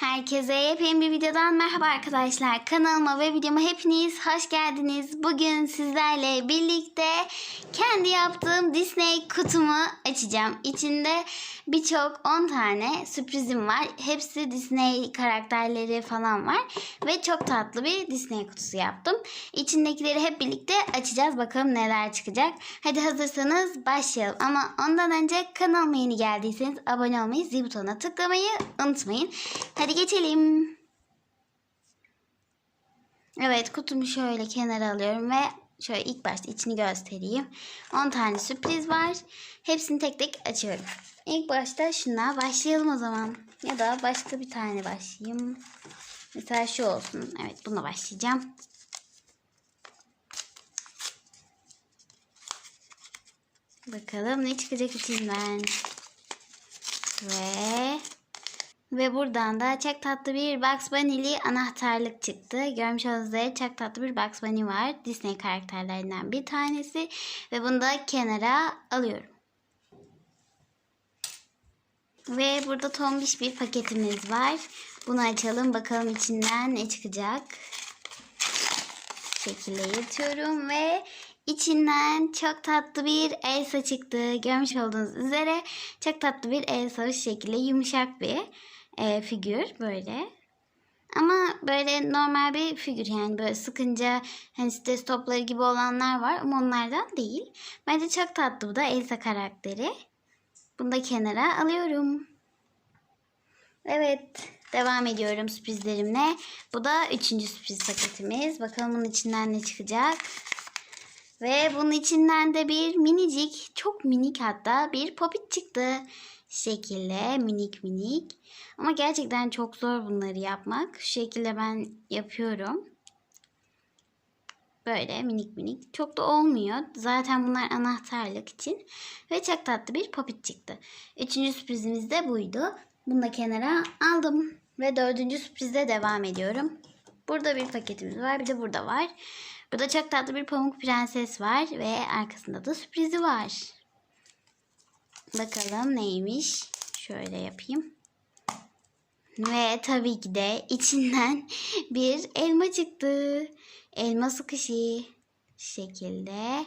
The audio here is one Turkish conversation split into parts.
Hi. Herkese yepyeni bir videodan merhaba arkadaşlar. Kanalıma ve videoma hepiniz hoş geldiniz. Bugün sizlerle birlikte kendi yaptığım Disney kutumu açacağım. İçinde birçok 10 tane sürprizim var. Hepsi Disney karakterleri falan var. Ve çok tatlı bir Disney kutusu yaptım. İçindekileri hep birlikte açacağız. Bakalım neler çıkacak. Hadi hazırsanız başlayalım. Ama ondan önce kanalıma yeni geldiyseniz abone olmayı, zil butonuna tıklamayı unutmayın. Hadi geçelim. Evet kutumu şöyle kenara alıyorum ve şöyle ilk başta içini göstereyim. 10 tane sürpriz var. Hepsini tek tek açıyorum. İlk başta şuna başlayalım o zaman. Ya da başka bir tane başlayayım. Mesela şu olsun. Evet buna başlayacağım. Bakalım ne çıkacak içinden. Ve ve buradan da çok tatlı bir Bugs Bunny'li anahtarlık çıktı. Görmüş olduğunuz üzere çok tatlı bir Bugs Bunny var. Disney karakterlerinden bir tanesi. Ve bunu da kenara alıyorum. Ve burada tombiş bir paketimiz var. Bunu açalım. Bakalım içinden ne çıkacak. Şekilde yatıyorum ve içinden çok tatlı bir Elsa çıktı. Görmüş olduğunuz üzere çok tatlı bir Elsa şekilde yumuşak bir e, figür böyle. Ama böyle normal bir figür yani böyle sıkınca hani stres topları gibi olanlar var ama onlardan değil. Bence çok tatlı bu da Elsa karakteri. Bunu da kenara alıyorum. Evet devam ediyorum sürprizlerimle. Bu da üçüncü sürpriz paketimiz. Bakalım bunun içinden ne çıkacak. Ve bunun içinden de bir minicik, çok minik hatta bir popit çıktı. Şekilde minik minik. Ama gerçekten çok zor bunları yapmak. Şu şekilde ben yapıyorum. Böyle minik minik. Çok da olmuyor. Zaten bunlar anahtarlık için. Ve çok tatlı bir popit çıktı. Üçüncü sürprizimiz de buydu. Bunu da kenara aldım. Ve dördüncü sürprizde devam ediyorum. Burada bir paketimiz var. Bir de burada var. Burada çok tatlı bir pamuk prenses var. Ve arkasında da sürprizi var. Bakalım neymiş. Şöyle yapayım. Ve tabii ki de içinden bir elma çıktı. Elma sıkışı şekilde.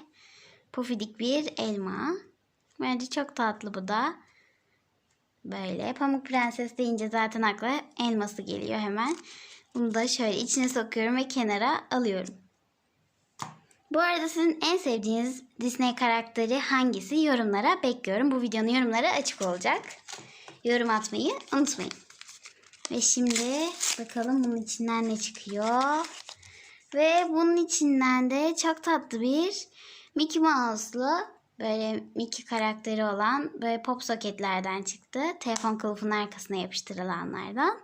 Pofidik bir elma. Bence çok tatlı bu da. Böyle Pamuk Prenses deyince zaten akla elması geliyor hemen. Bunu da şöyle içine sokuyorum ve kenara alıyorum. Bu arada sizin en sevdiğiniz Disney karakteri hangisi yorumlara bekliyorum. Bu videonun yorumları açık olacak. Yorum atmayı unutmayın. Ve şimdi bakalım bunun içinden ne çıkıyor. Ve bunun içinden de çok tatlı bir Mickey Mouse'lu böyle Mickey karakteri olan böyle pop soketlerden çıktı. Telefon kılıfının arkasına yapıştırılanlardan.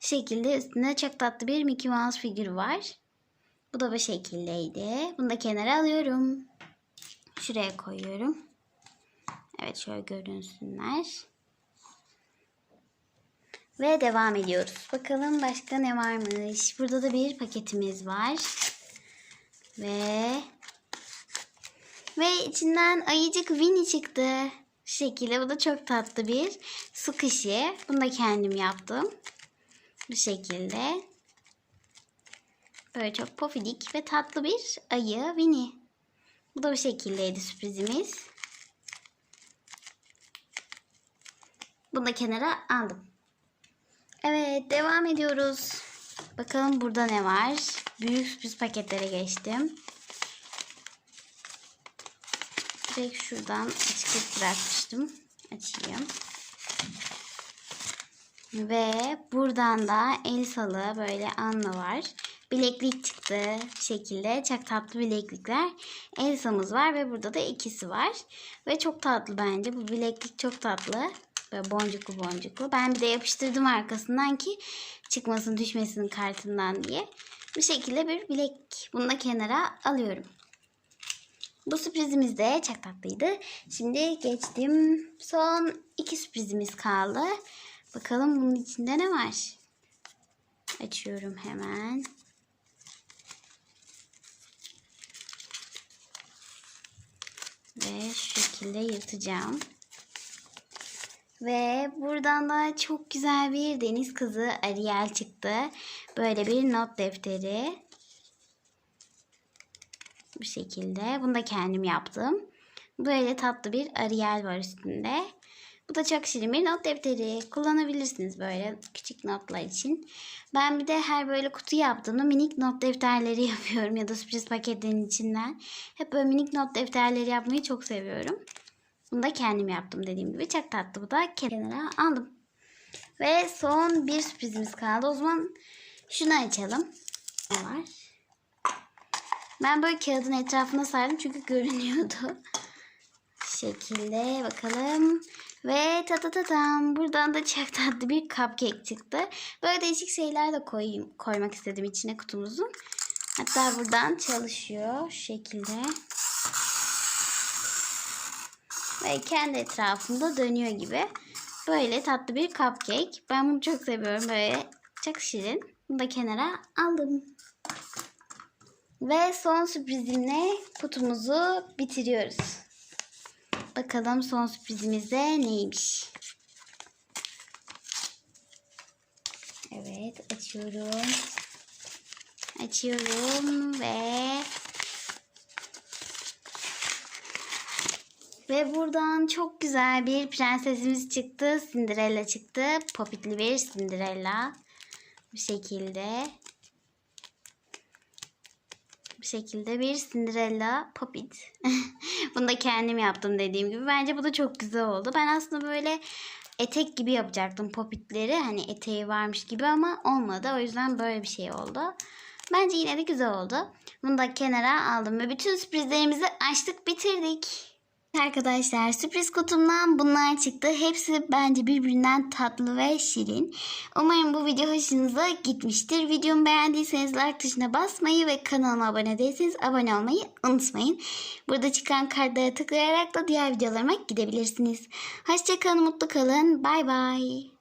Şu şekilde üstünde çok tatlı bir Mickey Mouse figürü var. Bu da bu şekildeydi. Bunu da kenara alıyorum. Şuraya koyuyorum. Evet şöyle görünsünler. Ve devam ediyoruz. Bakalım başka ne varmış. Burada da bir paketimiz var. Ve ve içinden ayıcık Winnie çıktı. Şu şekilde. Bu da çok tatlı bir su kışı. Bunu da kendim yaptım. Bu şekilde. Böyle çok pofidik ve tatlı bir ayı Winnie. Bu da bu şekildeydi sürprizimiz. Bunu da kenara aldım. Evet devam ediyoruz. Bakalım burada ne var. Büyük sürpriz paketlere geçtim. Direkt şuradan açık bırakmıştım. Açayım. Ve buradan da Elsa'lı böyle Anna var. Bileklik çıktı şekilde. Çok tatlı bileklikler. Elsa'mız var ve burada da ikisi var. Ve çok tatlı bence. Bu bileklik çok tatlı. Böyle boncuklu boncuklu. Ben bir de yapıştırdım arkasından ki çıkmasın düşmesin kartından diye. Bu şekilde bir bilek. Bunu da kenara alıyorum. Bu sürprizimiz de çok tatlıydı. Şimdi geçtim. Son iki sürprizimiz kaldı. Bakalım bunun içinde ne var? Açıyorum hemen. Ve şu şekilde yırtacağım. Ve buradan da çok güzel bir deniz kızı Ariel çıktı. Böyle bir not defteri. Bu şekilde. Bunu da kendim yaptım. Böyle tatlı bir Ariel var üstünde. Bu da çok şirin not defteri. Kullanabilirsiniz böyle küçük notlar için. Ben bir de her böyle kutu yaptığımda minik not defterleri yapıyorum ya da sürpriz paketlerin içinden. Hep böyle minik not defterleri yapmayı çok seviyorum. Bunu da kendim yaptım dediğim gibi. Çok tatlı bu da kenara aldım. Ve son bir sürprizimiz kaldı. O zaman şunu açalım. Ne var? Ben böyle kağıdın etrafına sardım çünkü görünüyordu. Şekilde bakalım. Ve ta ta ta tam buradan da çok tatlı bir cupcake çıktı. Böyle değişik şeyler de koyayım, koymak istedim içine kutumuzun. Hatta buradan çalışıyor şu şekilde. Ve kendi etrafında dönüyor gibi. Böyle tatlı bir cupcake. Ben bunu çok seviyorum. Böyle çok şirin. Bunu da kenara aldım. Ve son sürprizimle kutumuzu bitiriyoruz. Bakalım son sürprizimiz de neymiş? Evet açıyorum. Açıyorum ve Ve buradan çok güzel bir prensesimiz çıktı. Cinderella çıktı. Popitli bir Cinderella. Bu şekilde. Bu şekilde bir Cinderella Popit. Bunu da kendim yaptım dediğim gibi. Bence bu da çok güzel oldu. Ben aslında böyle etek gibi yapacaktım popitleri. Hani eteği varmış gibi ama olmadı. O yüzden böyle bir şey oldu. Bence yine de güzel oldu. Bunu da kenara aldım ve bütün sürprizlerimizi açtık bitirdik. Arkadaşlar sürpriz kutumdan bunlar çıktı. Hepsi bence birbirinden tatlı ve şirin. Umarım bu video hoşunuza gitmiştir. Videomu beğendiyseniz like tuşuna basmayı ve kanalıma abone değilseniz abone olmayı unutmayın. Burada çıkan kartlara tıklayarak da diğer videolarıma gidebilirsiniz. Hoşçakalın, mutlu kalın. Bay bay.